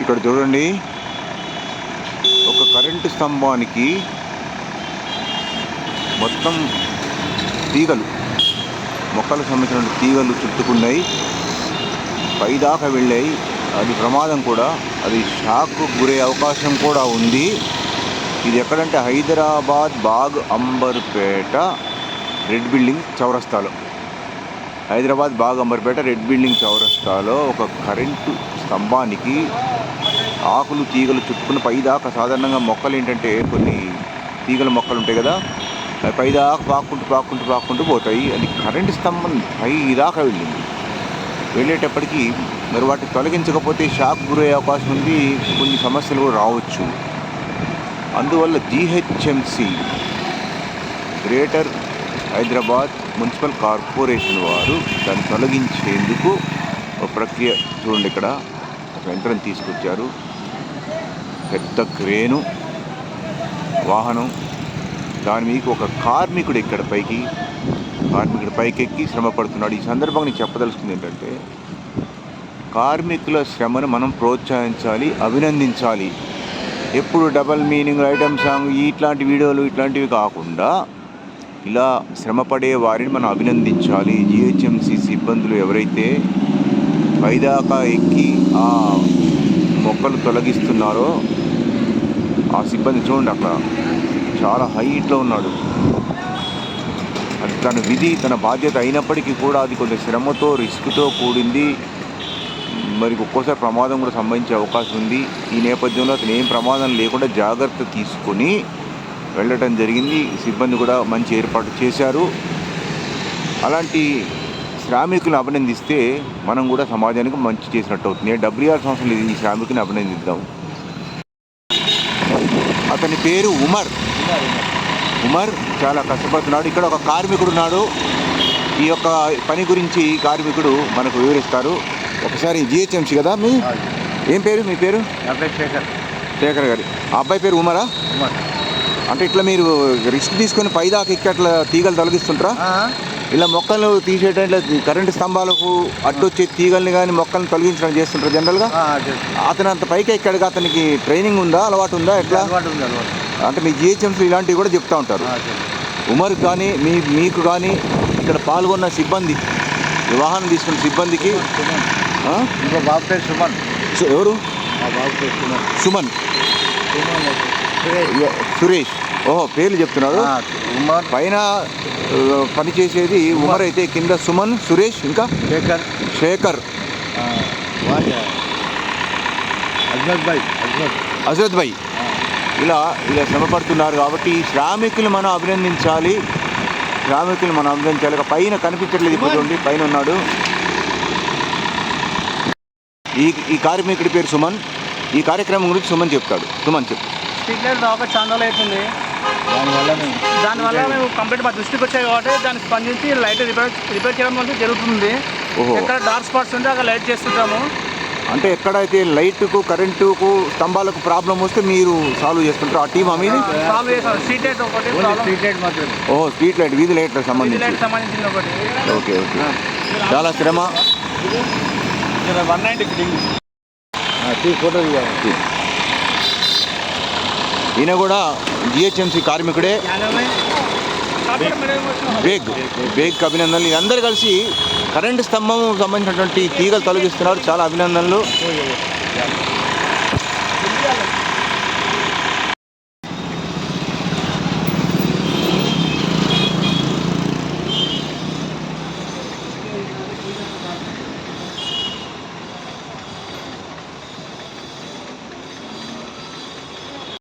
ఇక్కడ చూడండి. ఒక కరెంటు స్తంభానికి మొత్తం తీగలు మొక్కలకు సంబంధించిన తీగలు చుట్టుకున్నాయి. పైదాకా వెళ్ళాయి. అది ప్రమాదం కూడా. అది షాక్కు గురే అవకాశం కూడా ఉంది. ఇది ఎక్కడంటే హైదరాబాద్ బాగ్ అంబర్పేట రెడ్ బిల్డింగ్ చౌరస్తాలో. హైదరాబాద్ బాగ్ అంబర్పేట రెడ్ బిల్డింగ్ చౌరస్తాలో ఒక కరెంటు స్తంభానికి ఆకులు తీగలు చుట్టుకుని పైదాకా సాధారణంగా మొక్కలు ఏంటంటే కొన్ని తీగల మొక్కలు ఉంటాయి కదా అవి పైదాకా పాక్కుంటూ పాక్కుంటూ పాక్కుంటూ పోతాయి. అది కరెంటు స్తంభం పైదాకా వెళ్ళింది. వెళ్ళేటప్పటికీ మరి వాటిని తొలగించకపోతే షాక్ గురయ్యే అవకాశం ఉంది. కొన్ని సమస్యలు కూడా రావచ్చు. అందువల్ల GHMC greater Hyderabad municipal corporation వారు దాన్ని తొలగించేందుకు ఒక ప్రక్రియ చూడండి ఇక్కడ. ఒక యంత్రం తీసుకొచ్చారు. పెద్ద క్రేను వాహనం. దాని మీకు ఒక కార్మికుడు ఇక్కడ పైకి కార్మికుడు పైకెక్కి శ్రమ పడుతున్నాడు. ఈ సందర్భంగా నేను చెప్పదలుచుకుంది ఏంటంటే కార్మికుల శ్రమను మనం ప్రోత్సహించాలి అభినందించాలి. ఎప్పుడు డబల్ మీనింగ్ ఐటమ్ సాంగ్ ఇట్లాంటి వీడియోలు ఇట్లాంటివి కాకుండా ఇలా శ్రమపడే వారిని మనం అభినందించాలి. జిహెచ్ఎంసి సిబ్బందులు ఎవరైతే పైదాకా ఎక్కి ఆ మొక్కలు తొలగిస్తున్నారో ఆ సిబ్బంది చూడండి అక్కడ. చాలా హైట్లో ఉన్నాడు. అది తన విధి తన బాధ్యత అయినప్పటికీ కూడా అది కొంచెం శ్రమతో రిస్క్తో కూడింది. మరి ఒక్కోసారి ప్రమాదం కూడా సంభవించే అవకాశం ఉంది. ఈ నేపథ్యంలో అతను ఏం ప్రమాదం లేకుండా జాగ్రత్త తీసుకొని వెళ్ళటం జరిగింది. సిబ్బంది కూడా మంచి ఏర్పాటు చేశారు. అలాంటి శ్రామికులను అభినందిస్తే మనం కూడా సమాజానికి మంచి చేసినట్టు అవుతుంది. డబ్ల్యూఆర్ సంస్థలు ఈ శ్రామికుని అభినందిద్దాం. అతని పేరు ఉమర్. ఉమర్ చాలా కష్టపడుతున్నాడు. ఇక్కడ ఒక కార్మికుడు ఉన్నాడు. ఈ యొక్క పని గురించి కార్మికుడు మనకు వివరిస్తారు. ఒకసారి జిహెచ్ఎంసీ కదా మీ? ఏం పేరు? మీ పేరు? శేఖర్. శేఖర్ గారి. ఆ అబ్బాయి పేరు ఉమరా? కుమార్ అంటే ఇట్లా మీరు రిస్క్ తీసుకొని పైదాకా అట్లా తీగలు తొలగిస్తుంటారా? ఇలా మొక్కలు తీసేయటం ఇట్లా కరెంటు స్తంభాలకు అడ్డొచ్చే తీగల్ని కానీ మొక్కల్ని తొలగించడం చేస్తుంటారు జనరల్గా? అతను అంత పైకి ఎక్కాడుగా అతనికి ట్రైనింగ్ ఉందా? అలవాటు ఉందా? ఎట్లా? అంటే మీ జిహెచ్ఎంసీ ఇలాంటివి కూడా చెప్తా ఉంటారు. ఆ, చెప్పు. ఉమర్ కానీ మీ మీకు కానీ ఇక్కడ పాల్గొన్న సిబ్బంది వాహనం తీసుకున్న సిబ్బందికి సుమన్ ఆ? ఇంకో బాబు పేరు సుమన్. సు- ఎవరు సుమన్. సురేష్. ఓహో పేర్లు ఉమర్. పైన పనిచేసేది ఉమర్ అయితే కింద సుమన్ సురేష్ ఇంకా? శేఖర్. శేఖర్. అజ్మత్ భాయ్ అజరత్ భాయ్. ఇలా ఇలా శ్రమపడుతున్నారు కాబట్టి శ్రామికులు మనం అభినందించాలి. శ్రామికులు మనం అభినందించాలి. పైన కనిపించట్లేదు ఇప్పుడు పైన ఉన్నాడు. ఈ ఈ కార్మికుడి పేరు సుమన్. ఈ కార్యక్రమం గురించి సుమన్ చెప్తాడు. సుమన్ చెప్పు. స్ట్రీట్ లైట్ రాక చాలా అవుతుంది దానివల్ల మేము కంప్లీట్ మా దృష్టికి వచ్చాయి కాబట్టి దాన్ని స్పందించి లైట్ రిపేర్ రిపేర్ చేయడం అనేది జరుగుతుంది. ఓహో. ఎక్కడ డార్క్ స్పాట్స్ ఉంటే అక్కడ లైట్ చేస్తుంటాము. అంటే ఎక్కడైతే లైట్కు కరెంటుకు స్తంభాలకు ప్రాబ్లం వస్తే మీరు సాల్వ్ చేసుకుంటారు? ఆ టీమ్ మీది? సాల్వ్ చేసాం స్ట్రీట్ లైట్ ఒకటి ఓన్లీ ప్రాబ్లం. స్ట్రీట్ లైట్ మాత్రమే. ఓహో స్ట్రీట్ లైట్ వీధి లైట్లకు వీధి సంబంధించి. లైట్ సంబంధించింది ఒకటి. Okay okay. చాలా శ్రమ. వన్ నైంటీ ఫిట్టింగ్ తీ ఫోటో తీయాలి. ఈయన కూడా జిహెచ్ఎంసీ కార్మికుడే. బేగ్ బేగ్ అభినందనలు. అందరు కలిసి కరెంటు స్తంభం సంబంధించినటువంటి తీగలు తొలగిస్తున్నారు. చాలా అభినందనలు.